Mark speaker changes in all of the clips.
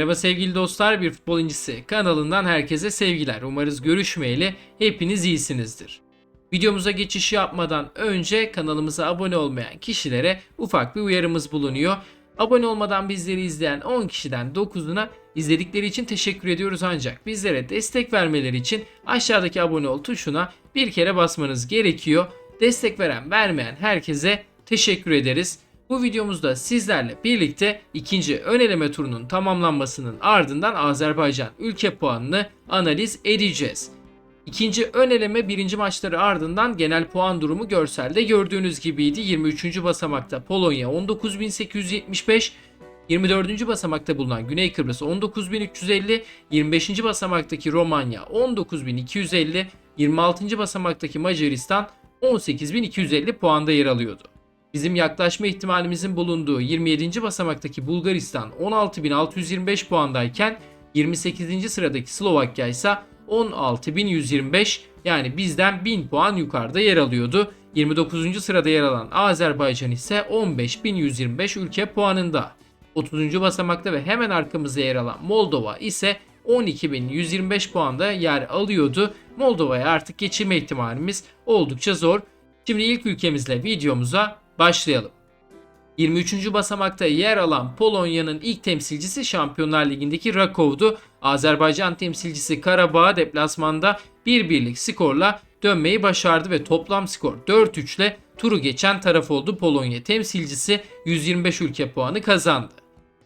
Speaker 1: Merhaba sevgili dostlar, bir futbol incisi kanalından herkese sevgiler. Umarız görüşmeyeli hepiniz iyisinizdir. Videomuza geçiş yapmadan önce kanalımıza abone olmayan kişilere ufak bir uyarımız bulunuyor. Abone olmadan bizleri izleyen 10 kişiden 9'una izledikleri için teşekkür ediyoruz ancak bizlere destek vermeleri için aşağıdaki abone ol tuşuna bir kere basmanız gerekiyor. Destek veren vermeyen herkese teşekkür ederiz. Bu videomuzda sizlerle birlikte ikinci ön eleme turunun tamamlanmasının ardından Azerbaycan ülke puanını analiz edeceğiz. İkinci ön eleme birinci maçları ardından genel puan durumu görselde gördüğünüz gibiydi. 23. basamakta Polonya 19.875, 24. basamakta bulunan Güney Kıbrıs 19.350, 25. basamaktaki Romanya 19.250, 26. basamaktaki Macaristan 18.250 puanda yer alıyordu. Bizim yaklaşma ihtimalimizin bulunduğu 27. basamaktaki Bulgaristan 16.625 puandayken 28. sıradaki Slovakya ise 16.125 yani bizden 1000 puan yukarıda yer alıyordu. 29. sırada yer alan Azerbaycan ise 15.125 ülke puanında. 30. basamakta ve hemen arkamızda yer alan Moldova ise 12.125 puanda yer alıyordu. Moldova'ya artık geçirme ihtimalimiz oldukça zor. Şimdi ilk ülkemizle videomuza başlayalım. 23. basamakta yer alan Polonya'nın ilk temsilcisi Şampiyonlar Ligi'ndeki Rakow'du. Azerbaycan temsilcisi Karabağ deplasmanda 1-1'lik skorla dönmeyi başardı ve toplam skor 4-3 ile turu geçen taraf oldu. Polonya temsilcisi 125 ülke puanı kazandı.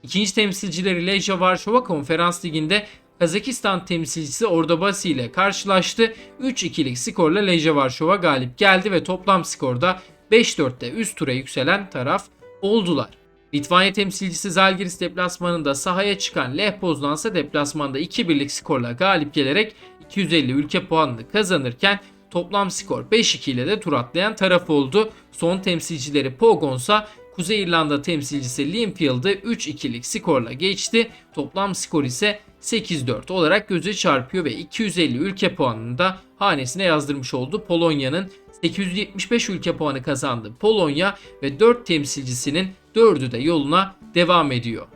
Speaker 1: İkinci temsilcileri Lejia Varşova Konferans Ligi'nde Kazakistan temsilcisi Ordobasi ile karşılaştı. 3-2'lik skorla Lejia Varşova galip geldi ve toplam skorda 5-4'te üst tura yükselen taraf oldular. Litvanya temsilcisi Zalgiris deplasmanında sahaya çıkan Lech Poznan ise deplasmanda 2-1'lik skorla galip gelerek 250 ülke puanını kazanırken toplam skor 5-2 ile de tur atlayan taraf oldu. Son temsilcileri Pogonsa Kuzey İrlanda temsilcisi Linfield'ı 3-2'lik skorla geçti. Toplam skor ise 8-4 olarak göze çarpıyor ve 250 ülke puanını da hanesine yazdırmış oldu. Polonya'nın 875 ülke puanı kazandı Polonya ve 4 temsilcisinin 4'ü de yoluna devam ediyor.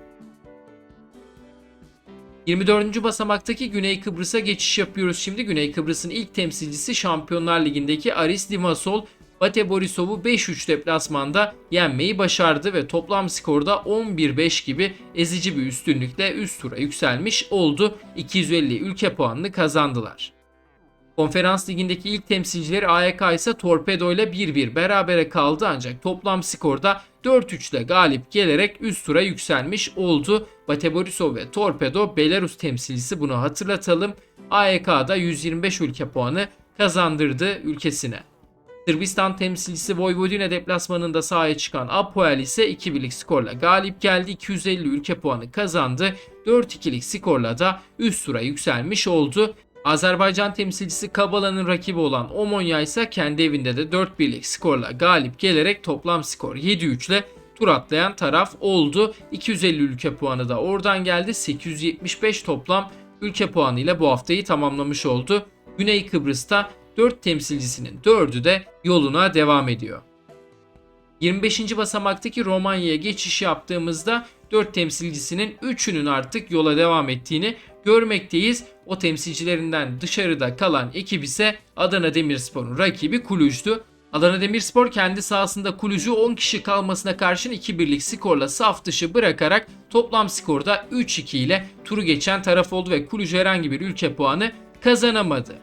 Speaker 1: 24. basamaktaki Güney Kıbrıs'a geçiş yapıyoruz şimdi. Güney Kıbrıs'ın ilk temsilcisi Şampiyonlar Ligi'ndeki Aris Limassol Bate Borisov'u 5-3 deplasmanda yenmeyi başardı ve toplam skorda 11-5 gibi ezici bir üstünlükle üst tura yükselmiş oldu. 250 ülke puanını kazandılar. Konferans ligindeki ilk temsilcileri AYK ise Torpedo ile 1-1 berabere kaldı ancak toplam skorda 4-3 ile galip gelerek üst tura yükselmiş oldu. Bate Borisov ve Torpedo Belarus temsilcisi bunu hatırlatalım. AYK'da 125 ülke puanı kazandırdı ülkesine. Sırbistan temsilcisi Vojvodina deplasmanında sahaya çıkan Apoel ise 2-1'lik skorla galip geldi. 250 ülke puanı kazandı. 4-2'lik skorla da üst tura yükselmiş oldu. Azerbaycan temsilcisi Kabala'nın rakibi olan Omonya ise kendi evinde de 4-1'lik skorla galip gelerek toplam skor 7-3 ile tur atlayan taraf oldu. 250 ülke puanı da oradan geldi. 875 toplam ülke puanı ile bu haftayı tamamlamış oldu. Güney Kıbrıs'ta 4 temsilcisinin 4'ü de yoluna devam ediyor. 25. basamaktaki Romanya'ya geçiş yaptığımızda 4 temsilcisinin 3'ünün artık yola devam ettiğini görmekteyiz. O temsilcilerinden dışarıda kalan ekip ise Adana Demirspor'un rakibi Kuluj'du. Adana Demirspor kendi sahasında Kuluj'u 10 kişi kalmasına karşın 2-1'lik skorla saf dışı bırakarak toplam skorda 3-2 ile turu geçen taraf oldu ve Kuluj herhangi bir ülke puanı kazanamadı.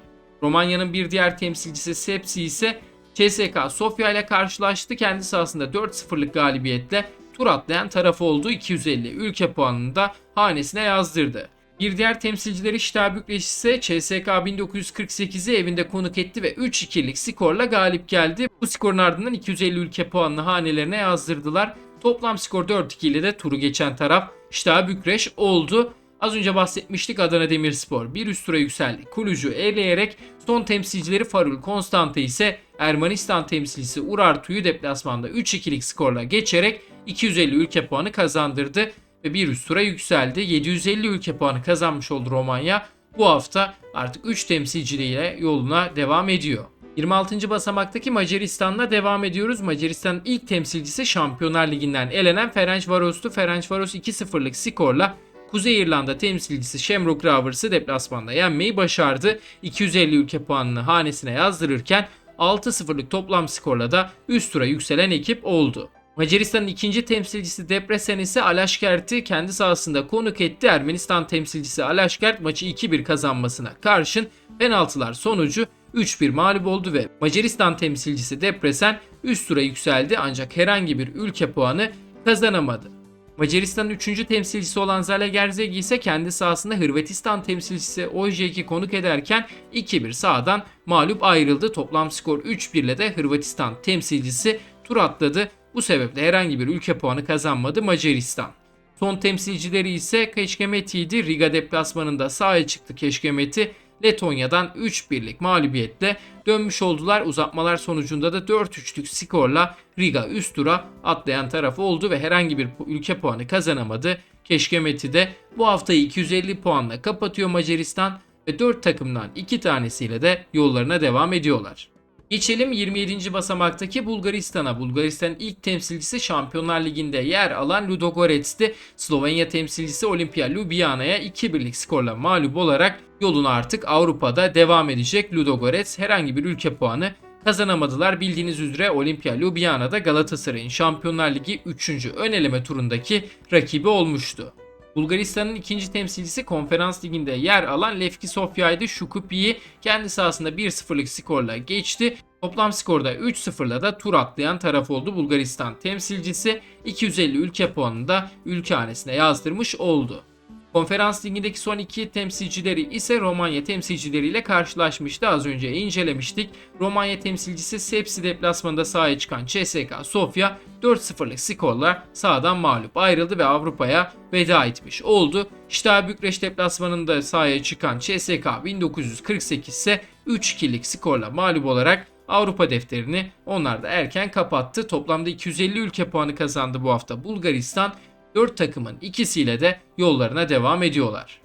Speaker 1: Romanya'nın bir diğer temsilcisi Sepsi ise CSK Sofya ile karşılaştı. Kendi sahasında 4-0'lık galibiyetle tur atlayan taraf oldu. 250 ülke puanını da hanesine yazdırdı. Bir diğer temsilcileri Şita Bükreş ise CSK 1948'i evinde konuk etti ve 3-2'lik skorla galip geldi. Bu skorun ardından 250 ülke puanını hanelerine yazdırdılar. Toplam skor 4-2 ile de turu geçen taraf Şita Bükreş oldu. Az önce bahsetmiştik Adana Demirspor bir üst tura yükseldi. Kuluj'u eleyerek son temsilcileri Farul Konstante ise Ermenistan temsilcisi Urartu'yu deplasmanda 3-2'lik skorla geçerek 250 ülke puanı kazandırdı ve bir üst tura yükseldi. 750 ülke puanı kazanmış oldu Romanya. Bu hafta artık 3 temsilciliğiyle yoluna devam ediyor. 26. basamaktaki Macaristan'la devam ediyoruz. Macaristan'ın ilk temsilcisi Şampiyonlar Ligi'nden elenen Ferencvaros'tu. Ferencvaros 2-0'lık skorla Kuzey İrlanda temsilcisi Shamrock Rovers'ı deplasmanda yenmeyi başardı. 250 ülke puanını hanesine yazdırırken 6-0'lık toplam skorla da üst tura yükselen ekip oldu. Macaristan'ın ikinci temsilcisi Debrecen ise Alaşkert'i kendi sahasında konuk etti. Ermenistan temsilcisi Alaşkert maçı 2-1 kazanmasına karşın penaltılar sonucu 3-1 mağlup oldu ve Macaristan temsilcisi Debrecen üst tura yükseldi ancak herhangi bir ülke puanı kazanamadı. Macaristan'ın 3. temsilcisi olan Zalaegerszegi ise kendi sahasında Hırvatistan temsilcisi Ojek'i konuk ederken 2-1 sahadan mağlup ayrıldı. Toplam skor 3-1 ile de Hırvatistan temsilcisi tur atladı. Bu sebeple herhangi bir ülke puanı kazanmadı Macaristan. Son temsilcileri ise Keşkemeti'ydi. Riga deplasmanında sahaya çıktı Keşkemeti. Letonya'dan 3-1'lik mağlubiyetle dönmüş oldular. Uzatmalar sonucunda da 4-3'lük skorla Riga üst tura atlayan taraf oldu ve herhangi bir ülke puanı kazanamadı. Keşkemeti de bu haftayı 250 puanla kapatıyor Macaristan ve 4 takımdan 2 tanesiyle de yollarına devam ediyorlar. Geçelim 27. basamaktaki Bulgaristan'a. Bulgaristan'ın ilk temsilcisi Şampiyonlar Ligi'nde yer alan Ludogorets'ti. Slovenya temsilcisi Olimpia Ljubljana'ya 2-1'lik skorla mağlup olarak yoluna artık Avrupa'da devam edecek. Ludogorets herhangi bir ülke puanı kazanamadılar. Bildiğiniz üzere Olimpia Ljubljana'da Galatasaray'ın Şampiyonlar Ligi 3. ön eleme turundaki rakibi olmuştu. Bulgaristan'ın ikinci temsilcisi konferans liginde yer alan Levski Sofya'ydı. Şukupi'yi kendi sahasında 1-0'lık skorla geçti. Toplam skorda 3-0'la da tur atlayan taraf oldu Bulgaristan temsilcisi. 250 ülke puanını da ülke yazdırmış oldu. Konferans ligindeki son iki temsilcileri ise Romanya temsilcileriyle karşılaşmıştı. Az önce incelemiştik. Romanya temsilcisi Sepsi deplasmanında sahaya çıkan CSKA Sofya 4-0'lık skorla sahadan mağlup ayrıldı ve Avrupa'ya veda etmiş oldu. Şita Bükreş deplasmanında sahaya çıkan CSKA 1948 ise 3-2'lik skorla mağlup olarak Avrupa defterini onlar da erken kapattı. Toplamda 250 ülke puanı kazandı bu hafta Bulgaristan 4 takımın ikisiyle de yollarına devam ediyorlar.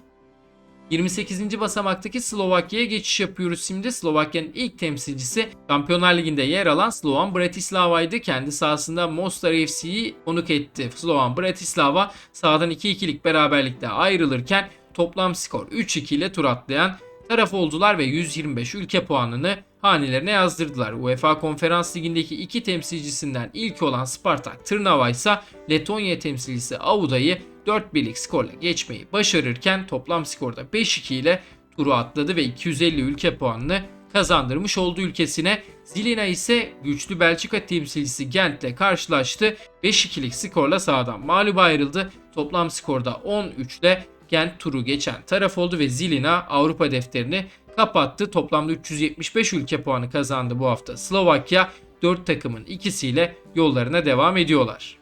Speaker 1: 28. basamaktaki Slovakya'ya geçiş yapıyoruz şimdi. Slovakya'nın ilk temsilcisi Şampiyonlar Ligi'nde yer alan Slovan Bratislava'ydı. Kendi sahasında Mostar FC'yi konuk etti. Slovan Bratislava sahadan 2-2'lik beraberlikte ayrılırken toplam skor 3-2 ile tur atlayan taraf oldular ve 125 ülke puanını hanelerine yazdırdılar. UEFA Konferans Ligi'ndeki iki temsilcisinden ilk olan Spartak Trnava ise Letonya temsilcisi Auda'yı 4-1'lik skorla geçmeyi başarırken toplam skorda 5-2 ile turu atladı ve 250 ülke puanını kazandırmış oldu ülkesine. Zilina ise güçlü Belçika temsilcisi Gent'le karşılaştı. 5-2'lik skorla sahadan mağlup ayrıldı. Toplam skorda 13 ile Gent turu geçen taraf oldu ve Zilina Avrupa defterini kapattı. Toplamda 375 ülke puanı kazandı bu hafta. Slovakya 4 takımın ikisiyle yollarına devam ediyorlar.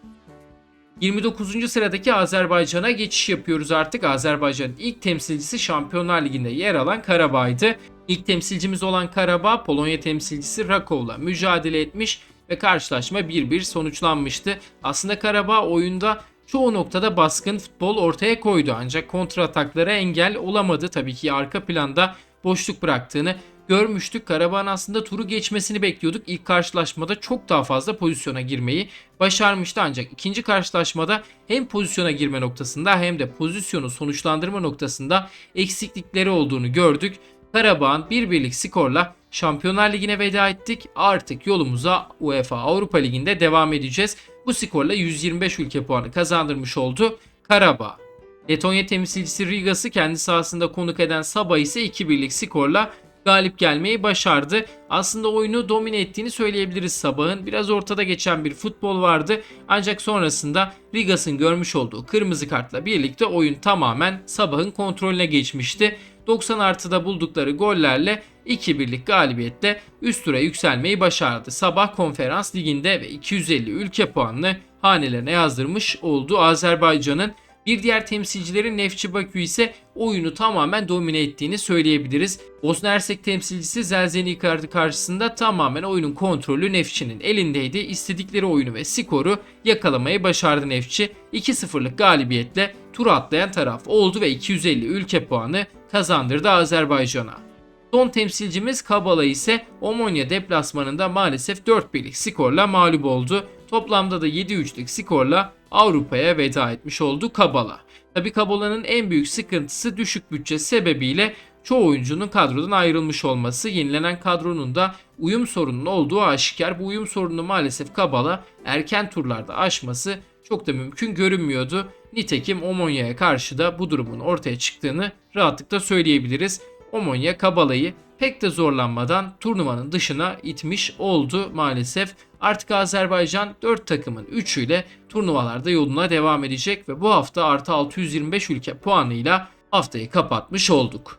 Speaker 1: 29. sıradaki Azerbaycan'a geçiş yapıyoruz artık. Azerbaycan'ın ilk temsilcisi Şampiyonlar Ligi'nde yer alan Karabağ'ydı. İlk temsilcimiz olan Karabağ, Polonya temsilcisi Rakov'la mücadele etmiş ve karşılaşma 1-1 sonuçlanmıştı. Aslında Karabağ oyunda çoğu noktada baskın futbol ortaya koydu ancak kontra ataklara engel olamadı. Tabii ki arka planda boşluk bıraktığını görmüştük. Karabağ'ın aslında turu geçmesini bekliyorduk. İlk karşılaşmada çok daha fazla pozisyona girmeyi başarmıştı ancak ikinci karşılaşmada hem pozisyona girme noktasında hem de pozisyonu sonuçlandırma noktasında eksiklikleri olduğunu gördük. Karabağ'ın bir birlik skorla Şampiyonlar Ligi'ne veda ettik. Artık yolumuza UEFA Avrupa Ligi'nde devam edeceğiz. Bu skorla 125 ülke puanı kazandırmış oldu Karabağ. Letonya temsilcisi Rigas'ı kendi sahasında konuk eden Sabah ise 2-1'lik skorla galip gelmeyi başardı. Aslında oyunu domine ettiğini söyleyebiliriz Sabah'ın. Biraz ortada geçen bir futbol vardı. Ancak sonrasında Rigas'ın görmüş olduğu kırmızı kartla birlikte oyun tamamen Sabah'ın kontrolüne geçmişti. 90 artıda buldukları gollerle 2-1'lik galibiyetle üst tura yükselmeyi başardı. Sabah konferans liginde ve 250 ülke puanını hanelerine yazdırmış oldu Azerbaycan'ın. Bir diğer temsilcilerin Nefçi Bakü ise oyunu tamamen domine ettiğini söyleyebiliriz. Bosna Hersek temsilcisi Zelzeni Icardi karşısında tamamen oyunun kontrolü Nefçi'nin elindeydi. İstedikleri oyunu ve skoru yakalamayı başardı Nefçi. 2-0'lık galibiyetle tur atlayan taraf oldu ve 250 ülke puanı kazandırdı Azerbaycan'a. Son temsilcimiz Kabala ise Omonia deplasmanında maalesef 4-1'lik skorla mağlup oldu. Toplamda da 7-3'lük skorla Avrupa'ya veda etmiş oldu Kabala. Tabi Kabala'nın en büyük sıkıntısı düşük bütçe sebebiyle çoğu oyuncunun kadrodan ayrılmış olması. Yenilenen kadronun da uyum sorununun olduğu aşikar. Bu uyum sorununu maalesef Kabala erken turlarda aşması çok da mümkün görünmüyordu. Nitekim Omonya'ya karşı da bu durumun ortaya çıktığını rahatlıkla söyleyebiliriz. Omonya Kabala'yı pek de zorlanmadan turnuvanın dışına itmiş oldu maalesef. Artık Azerbaycan 4 takımın 3'üyle turnuvalarda yoluna devam edecek ve bu hafta artı 625 ülke puanıyla haftayı kapatmış olduk.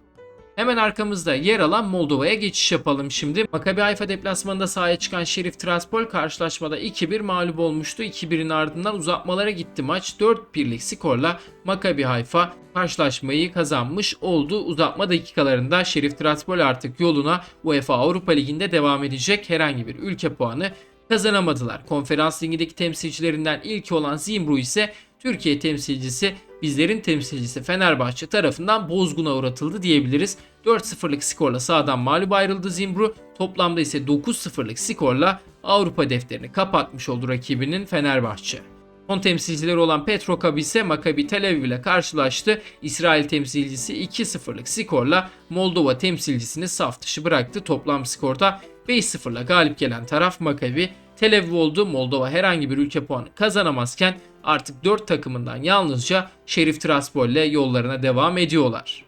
Speaker 1: Hemen arkamızda yer alan Moldova'ya geçiş yapalım şimdi. Maccabi Haifa deplasmanında sahaya çıkan Şerif Tiraspol karşılaşmada 2-1 mağlup olmuştu. 2-1'in ardından uzatmalara gitti maç. 4-1'lik skorla Maccabi Haifa karşılaşmayı kazanmış oldu. Uzatma dakikalarında Şerif Tiraspol artık yoluna UEFA Avrupa Ligi'nde devam edecek. Herhangi bir ülke puanı kazanamadılar. Konferans ligindeki temsilcilerinden ilki olan Zimbru ise Türkiye temsilcisi bizlerin temsilcisi Fenerbahçe tarafından bozguna uğratıldı diyebiliriz. 4-0'lık skorla sahadan mağlup ayrıldı Zimbru. Toplamda ise 9-0'lık skorla Avrupa defterini kapatmış oldu rakibinin Fenerbahçe. Son temsilcileri olan Petrokab ise Maccabi Tel Aviv ile karşılaştı. İsrail temsilcisi 2-0'lık skorla Moldova temsilcisini saf dışı bıraktı. Toplam skorda 5-0'la galip gelen taraf Maccabi Tel Aviv oldu. Moldova herhangi bir ülke puanı kazanamazken artık 4 takımından yalnızca Şerif Tiraspol ile yollarına devam ediyorlar.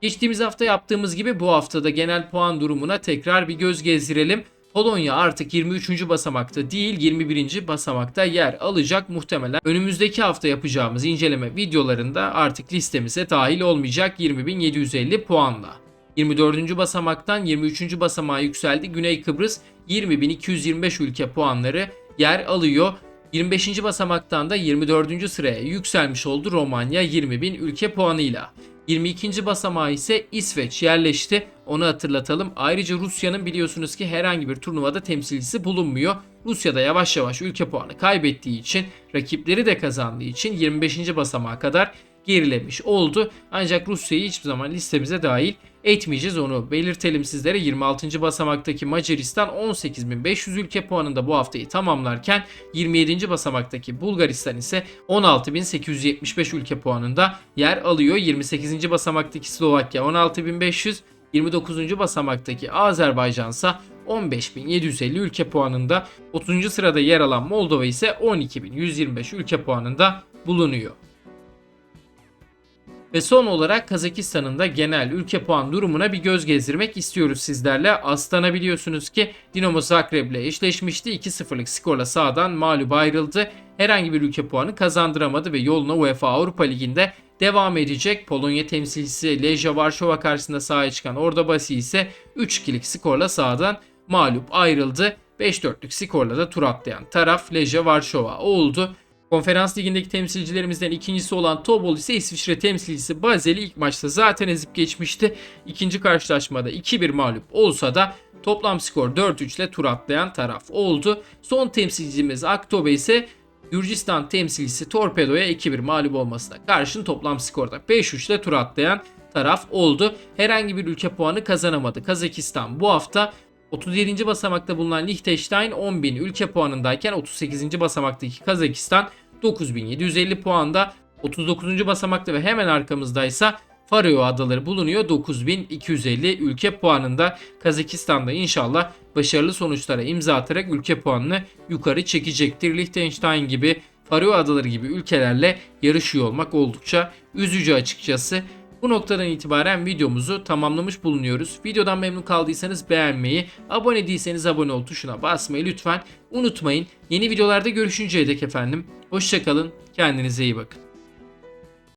Speaker 1: Geçtiğimiz hafta yaptığımız gibi bu haftada genel puan durumuna tekrar bir göz gezdirelim. Polonya artık 23. basamakta değil 21. basamakta yer alacak muhtemelen. Önümüzdeki hafta yapacağımız inceleme videolarında artık listemize dahil olmayacak 20.750 puanla. 24. basamaktan 23. basamağa yükseldi. Güney Kıbrıs 20.225 ülke puanları yer alıyor. 25. basamaktan da 24. sıraya yükselmiş oldu Romanya 20.000 ülke puanıyla. 22. basamağa ise İsveç yerleşti. Onu hatırlatalım. Ayrıca Rusya'nın biliyorsunuz ki herhangi bir turnuvada temsilcisi bulunmuyor. Rusya da yavaş yavaş ülke puanı kaybettiği için, rakipleri de kazandığı için 25. basamağa kadar gerilemiş oldu. Ancak Rusya'yı hiçbir zaman listemize dahil etmeyeceğiz onu belirtelim sizlere. 26. basamaktaki Macaristan 18.500 ülke puanında bu haftayı tamamlarken 27. basamaktaki Bulgaristan ise 16.875 ülke puanında yer alıyor. 28. basamaktaki Slovakya 16.500 29. basamaktaki Azerbaycan ise 15.750 ülke puanında 30. sırada yer alan Moldova ise 12.125 ülke puanında bulunuyor. Ve son olarak Kazakistan'ın da genel ülke puan durumuna bir göz gezdirmek istiyoruz sizlerle. Astana biliyorsunuz ki Dinamo Zagreb ile eşleşmişti. 2-0'lık skorla sahadan mağlup ayrıldı. Herhangi bir ülke puanı kazandıramadı ve yoluna UEFA Avrupa Ligi'nde devam edecek. Polonya temsilcisi Lejia Varşova karşısında sahaya çıkan Orda Basi ise 3-2'lik skorla sahadan mağlup ayrıldı. 5-4'lük skorla da tur atlayan taraf Lejia Varşova oldu. Konferans ligindeki temsilcilerimizden ikincisi olan Tobol ise İsviçre temsilcisi Basel'i ilk maçta zaten ezip geçmişti. İkinci karşılaşmada 2-1 mağlup olsa da toplam skor 4-3 ile tur atlayan taraf oldu. Son temsilcimiz Aktobe ise Gürcistan temsilcisi Torpedo'ya 2-1 mağlup olmasına karşın toplam skorda 5-3 ile tur atlayan taraf oldu. Herhangi bir ülke puanı kazanamadı. Kazakistan bu hafta 37. basamakta bulunan Liechtenstein 10.000 ülke puanındayken 38. basamaktaki Kazakistan 9750 puanda. 39. basamakta ve hemen arkamızdaysa Faroe Adaları bulunuyor 9250 ülke puanında. Kazakistan'da inşallah başarılı sonuçlara imza atarak ülke puanını yukarı çekecektir. Liechtenstein gibi Faroe Adaları gibi ülkelerle yarışıyor olmak oldukça üzücü açıkçası. Bu noktadan itibaren videomuzu tamamlamış bulunuyoruz. Videodan memnun kaldıysanız beğenmeyi, abone değilseniz abone ol tuşuna basmayı lütfen unutmayın. Yeni videolarda görüşünceye dek efendim. Hoşçakalın, kendinize iyi bakın.